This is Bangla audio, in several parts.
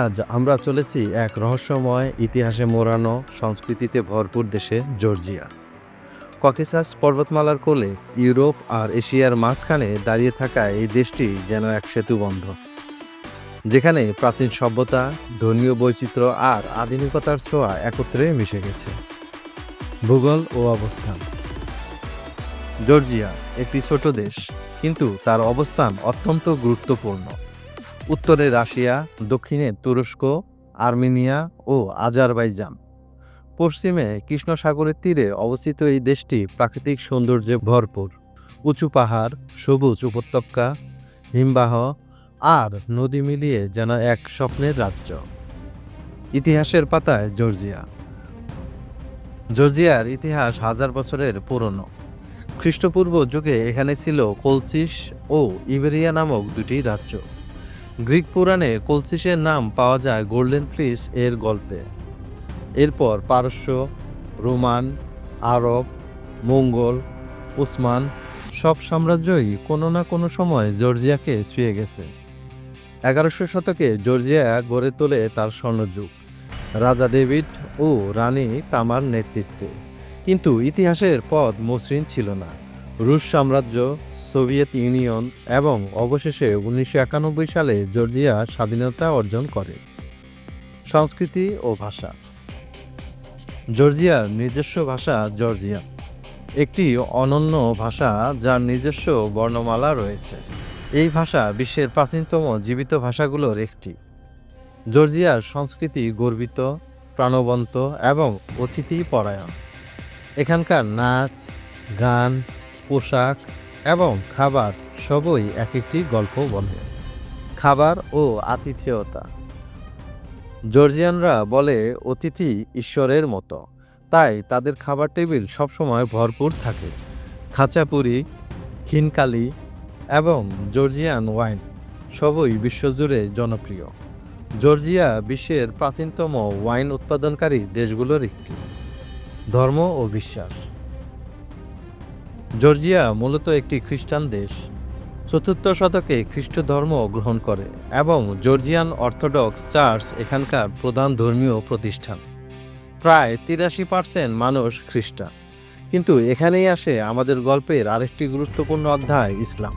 আজ আমরা চলেছি এক রহস্যময় ইতিহাসে মোড়ানো সংস্কৃতিতে ভরপুর দেশে জর্জিয়া। ককেসাস পর্বতমালার কোলে ইউরোপ আর এশিয়ার মাঝখানে দাঁড়িয়ে থাকা এই দেশটি যেন এক সেতুবন্ধ, যেখানে প্রাচীন সভ্যতা, ধর্মীয় বৈচিত্র্য আর আধুনিকতার ছোঁয়া একত্রে মিশে গেছে। ভূগোল ও অবস্থান। জর্জিয়া একটি ছোট দেশ কিন্তু তার অবস্থান অত্যন্ত গুরুত্বপূর্ণ। উত্তরে রাশিয়া, দক্ষিণে তুরস্ক, আর্মেনিয়া ও আজারবাইজান। পশ্চিমে কৃষ্ণ সাগরের তীরে অবস্থিত এই দেশটি প্রাকৃতিক সৌন্দর্যে ভরপুর। উঁচু পাহাড়, সবুজ উপত্যকা, হিমবাহ আর নদী মিলিয়ে যেন এক স্বপ্নের রাজ্য। ইতিহাসের পাতায় জর্জিয়া। জর্জিয়ার ইতিহাস হাজার বছরের পুরনো। খ্রিস্টপূর্ব যুগে এখানে ছিল কলসিস ও ইবেরিয়া নামক দুটি রাজ্য। গ্রিক পুরাণে কলসিসের নাম পাওয়া যায় গোল্ডেন ফ্লিস এর গল্পে। এরপর পারস্য, রোমান, আরব, মঙ্গল উসমান সব সাম্রাজ্যই কোনো না কোনো সময় জর্জিয়াকে ছুঁয়ে গেছে। এগারোশো শতকে জর্জিয়া গড়ে তোলে তার স্বর্ণযুগ। রাজা ডেভিড ও রানী তামার নেতৃত্বে। কিন্তু ইতিহাসের পথ মসৃণ ছিল না। রুশ সাম্রাজ্য, সোভিয়েত ইউনিয়ন এবং অবশেষে উনিশশো একানব্বই সালে জর্জিয়া স্বাধীনতা অর্জন করে। সংস্কৃতি ও ভাষা। জর্জিয়ার নিজস্ব ভাষা জর্জিয়া। একটি অনন্য ভাষা যার নিজস্ব বর্ণমালা রয়েছে। এই ভাষা বিশ্বের প্রাচীনতম জীবিত ভাষাগুলোর একটি। জর্জিয়ার সংস্কৃতি গর্বিত, প্রাণবন্ত এবং অতিথি পরায়ণ এখানকার নাচ, গান, পোশাক এবং খাবার সবই এক একটি গল্প বলে। খাবার ও আতিথেয়তা। জর্জিয়ানরা বলে, অতিথি ঈশ্বরের মতো। তাই তাদের খাবার টেবিল সবসময় ভরপুর থাকে। খাঁচাপুরি খিনকালি এবং জর্জিয়ান ওয়াইন সবই বিশ্বজুড়ে জনপ্রিয়। জর্জিয়া বিশ্বের প্রাচীনতম ওয়াইন উৎপাদনকারী দেশগুলোর একটি। ধর্ম ও বিশ্বাস। জর্জিয়া মূলত একটি খ্রিস্টান দেশ। চতুর্থ শতকে খ্রিস্ট ধর্ম গ্রহণ করে এবং জর্জিয়ান অর্থোডক্স চার্চ এখানকার প্রধান ধর্মীয় প্রতিষ্ঠান। প্রায় তিরাশি পার্সেন্ট মানুষ খ্রিস্টান। কিন্তু এখানেই আসে আমাদের গল্পের আরেকটি গুরুত্বপূর্ণ অধ্যায়, ইসলাম।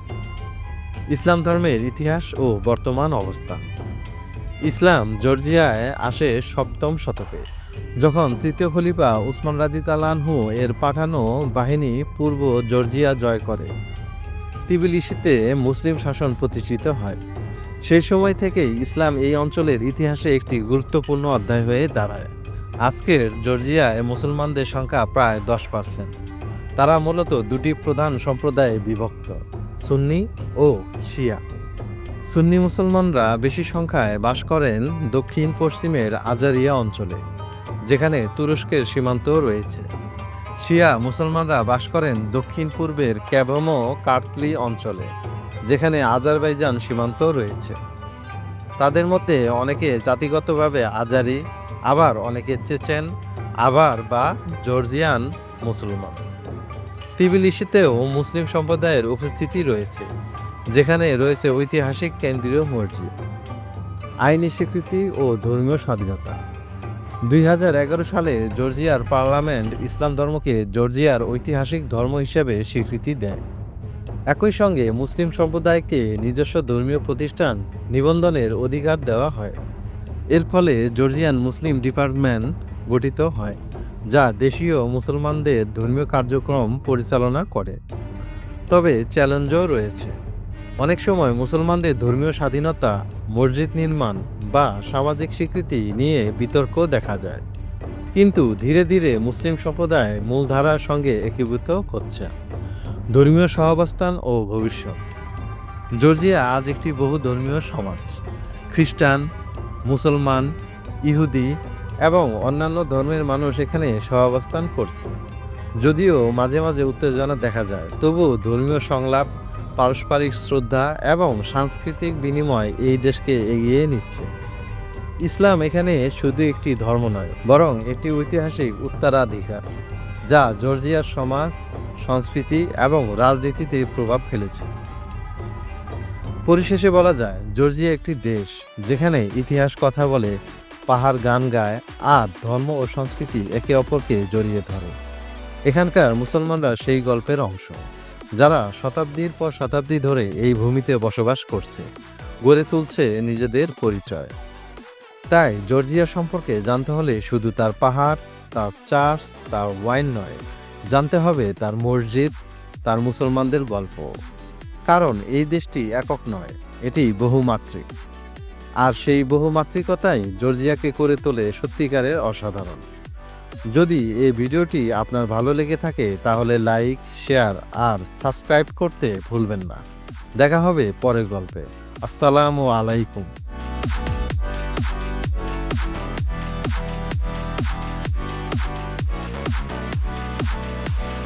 ইসলাম ধর্মের ইতিহাস ও বর্তমান অবস্থা ইসলাম জর্জিয়ায় আসে সপ্তম শতকে, যখন তৃতীয় খলিফা উসমান রাজি তালানহু এর পাঠানো বাহিনী পূর্ব জর্জিয়া জয় করে। তিবিলিসিতে মুসলিম শাসন প্রতিষ্ঠিত হয়। সেই সময় থেকেই ইসলাম এই অঞ্চলের ইতিহাসে একটি গুরুত্বপূর্ণ অধ্যায় হয়ে দাঁড়ায়। আজকের জর্জিয়ায় মুসলমানদের সংখ্যা প্রায় দশ পার্সেন্ট। তারা মূলত দুটি প্রধান সম্প্রদায়ে বিভক্ত, সুন্নি ও শিয়া। সুন্নি মুসলমানরা বেশি সংখ্যায় বাস করেন দক্ষিণ, পশ্চিমের আজারিয়া অঞ্চলে, যেখানে তুরস্কের সীমান্ত রয়েছে। শিয়া মুসলমানরা বাস করেন দক্ষিণ পূর্বের ক্যাবমো কার্তলি অঞ্চলে, যেখানে আজারবাইজান সীমান্ত রয়েছে। তাদের মধ্যে অনেকে জাতিগতভাবে আজারি, আবার অনেকে চেচেন, আবার বা জর্জিয়ান মুসলমান। তিবিলিসিতেও মুসলিম সম্প্রদায়ের উপস্থিতি রয়েছে। যেখানে রয়েছে ঐতিহাসিক কেন্দ্রীয় মসজিদ, আইনি স্বীকৃতি ও ধর্মীয় স্বাধীনতা। দুই হাজার এগারো সালে জর্জিয়ার পার্লামেন্ট ইসলাম ধর্মকে জর্জিয়ার ঐতিহাসিক ধর্ম হিসেবে স্বীকৃতি দেয়। একই সঙ্গে মুসলিম সম্প্রদায়কে নিজস্ব ধর্মীয় প্রতিষ্ঠান নিবন্ধনের অধিকার দেওয়া হয়। এর ফলে জর্জিয়ান মুসলিম ডিপার্টমেন্ট গঠিত হয়, যা দেশীয় মুসলমানদের ধর্মীয় কার্যক্রম পরিচালনা করে। তবে চ্যালেঞ্জও রয়েছে। অনেক সময় মুসলমানদের ধর্মীয় স্বাধীনতা, মসজিদ নির্মাণ বা সামাজিক স্বীকৃতি নিয়ে বিতর্ক দেখা যায়। কিন্তু ধীরে ধীরে মুসলিম সম্প্রদায় মূলধারার সঙ্গে একীভূত হচ্ছে। ধর্মীয় সহাবস্থান ও ভবিষ্যৎ। জর্জিয়া আজ একটি বহু ধর্মীয় সমাজ। খ্রিস্টান, মুসলমান, ইহুদি এবং অন্যান্য ধর্মের মানুষ এখানে সহাবস্থান করছে। যদিও মাঝে মাঝে উত্তেজনা দেখা যায়, তবুও ধর্মীয় সংলাপ পারস্পরিক শ্রদ্ধা এবং সাংস্কৃতিক বিনিময় এই দেশকে এগিয়ে নিচ্ছে। ইসলাম এখানে শুধু একটি ধর্ম নয়, বরং একটি ঐতিহাসিক উত্তরাধিকার, যা জর্জিয়ার সমাজ, সংস্কৃতি এবং রাজনীতিতে প্রভাব ফেলেছে। পরিশেষে বলা যায়, জর্জিয়া একটি দেশ, যেখানে ইতিহাস কথা বলে, পাহাড় গান গায় আর ধর্ম ও সংস্কৃতি একে অপরকে জড়িয়ে ধরে। এখানকার মুসলমানরা সেই গল্পের অংশ। যারা শতাব্দীর পর শতাব্দী ধরে এই ভূমিতে বসবাস করছে, গড়ে তুলছে নিজেদের পরিচয়। তাই জর্জিয়া সম্পর্কে জানতে হলে শুধু তার পাহাড়, তার চার্চ, তার ওয়াইন নয়, জানতে হবে তার মসজিদ, তার মুসলমানদের গল্প। কারণ এই দেশটি একক নয়, এটি বহুমাত্রিক। আর সেই বহুমাত্রিকতাই জর্জিয়াকে করে তোলে সত্যিকারের অসাধারণ। যদি এই ভিডিওটি আপনার ভালো লেগে থাকে, তাহলে লাইক, শেয়ার আর সাবস্ক্রাইব করতে ভুলবেন না। দেখা হবে পরের গল্পে। আসসালামু আলাইকুম।